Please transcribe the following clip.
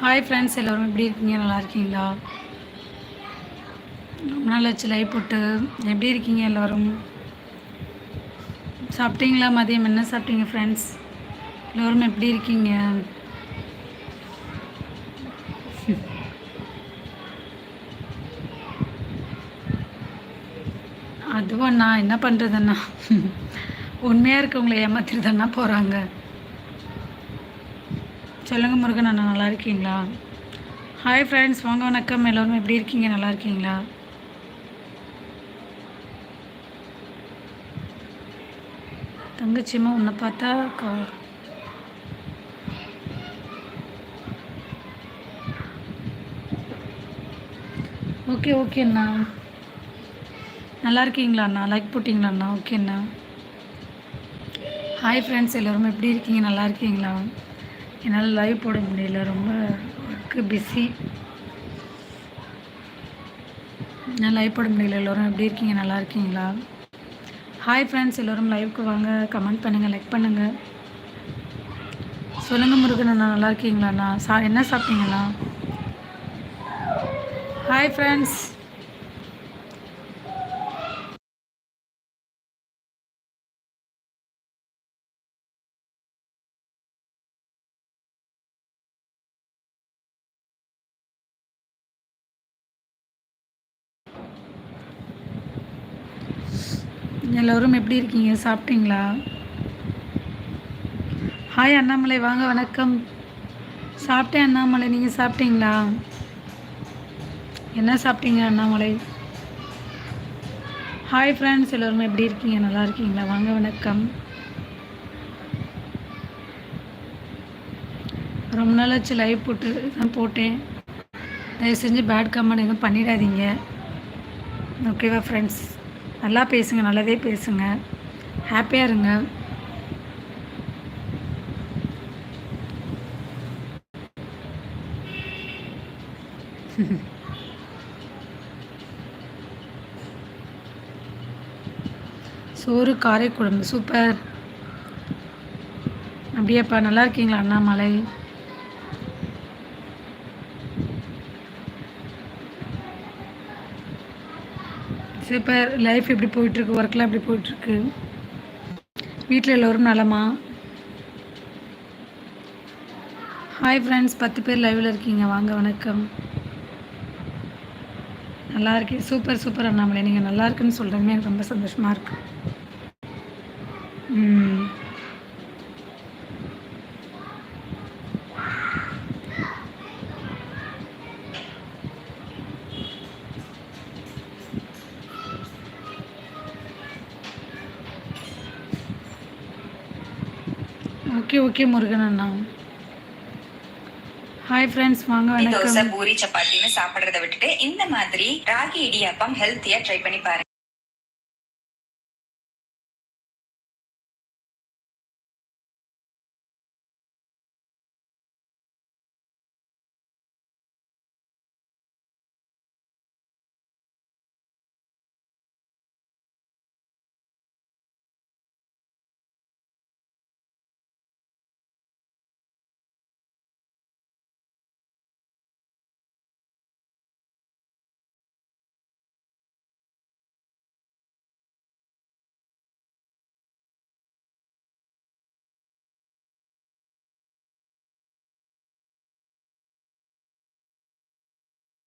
Hi friends எல்லோரும் எப்படி இருக்கீங்க? நல்லா இருக்கீங்களா? ரொம்ப நாள் வச்சு லைவ் போட்டு. எப்படி இருக்கீங்க எல்லோரும்? சாப்பிட்டீங்களா மதியம்? என்ன சாப்பிட்டீங்க ஃப்ரெண்ட்ஸ் எல்லோரும் எப்படி இருக்கீங்க? அதுவண்ணா என்ன பண்ணுறதுண்ணா உண்மையாக இருக்கவங்களை ஏமாத்திட்டு தானே போகிறாங்க சொல்லுங்கள் முருகன் அண்ணா நல்லா இருக்கீங்களா? ஹாய் ஃப்ரெண்ட்ஸ் வாங்க வணக்கம். எல்லோரும் எப்படி இருக்கீங்க? நல்லா இருக்கீங்களா? தங்கச்சிம்மா உன்னை பார்த்தா கா ஓகே ஓகே அண்ணா. நல்லா இருக்கீங்களா அண்ணா? லைக் போட்டிங்களா அண்ணா? ஓகே அண்ணா. ஹாய் ஃப்ரெண்ட்ஸ் எல்லோரும் எப்படி இருக்கீங்க? நல்லா இருக்கீங்களா? என்னால் லைவ் போட முடியல ரொம்ப ஒர்க்கு பிஸி நான் லைவ் போட முடியல எல்லோரும் எப்படி இருக்கீங்க நல்லா இருக்கீங்களா? ஹாய் ஃப்ரெண்ட்ஸ் எல்லோரும் லைவுக்கு வாங்க கமெண்ட் பண்ணுங்கள் லைக் பண்ணுங்கள் சொல்லுங்கள் முருகன் அண்ணா நல்லா இருக்கீங்களாண்ணா? சா என்ன சாப்பிட்டீங்கண்ணா? ஹாய் ஃப்ரெண்ட்ஸ் எல்லோரும் எப்படி இருக்கீங்க? சாப்பிட்டீங்களா? ஹாய் அண்ணாமலை வாங்க வணக்கம். சாப்பிட்டேன் அண்ணாமலை நீங்கள் சாப்பிட்டீங்களா? என்ன சாப்பிட்டீங்க அண்ணாமலை? ஹாய் ஃப்ரெண்ட்ஸ் எல்லோரும் எப்படி இருக்கீங்க? நல்லா இருக்கீங்களா? வாங்க வணக்கம். ரொம்ப நாள் லைவ் போட்டு தான் போட்டேன். தயவு செஞ்சு பேட் கமெண்ட் எதுவும் பண்ணிடாதீங்க. ஓகேவா ஃப்ரெண்ட்ஸ் நல்லா பேசுங்க நல்லாவே பேசுங்க. ஹாப்பியாக இருங்க. சோறு காரைக்குழம்பு சூப்பர். அப்படியாப்பா நல்லா இருக்கீங்களா அண்ணாமலை? சூப்பர் லைஃப் எப்படி போயிட்டுருக்கு ஒர்க்லாம் எப்படி போயிட்டுருக்கு? வீட்டில் எல்லோரும் நலமா? ஹாய் ஃப்ரெண்ட்ஸ் பத்து பேர் லைவில் இருக்கீங்க. வாங்க வணக்கம். நல்லா இருக்கேன் சூப்பர் சூப்பர் அண்ணாமலை. நீங்கள் நல்லா இருக்குன்னு சொல்கிறீங்க எனக்கு ரொம்ப சந்தோஷமாக இருக்கு. ஓகே ஓகே முருகன் அண்ணா. ஹாய் ஃப்ரெண்ட்ஸ் வாங்க தோசை வணக்கம். பூரி சப்பாத்தின்னு சாப்பிடுறத விட்டுட்டு இந்த மாதிரி ராகி இடியாப்பம் ஹெல்த்தியா ட்ரை பண்ணி பாருங்க.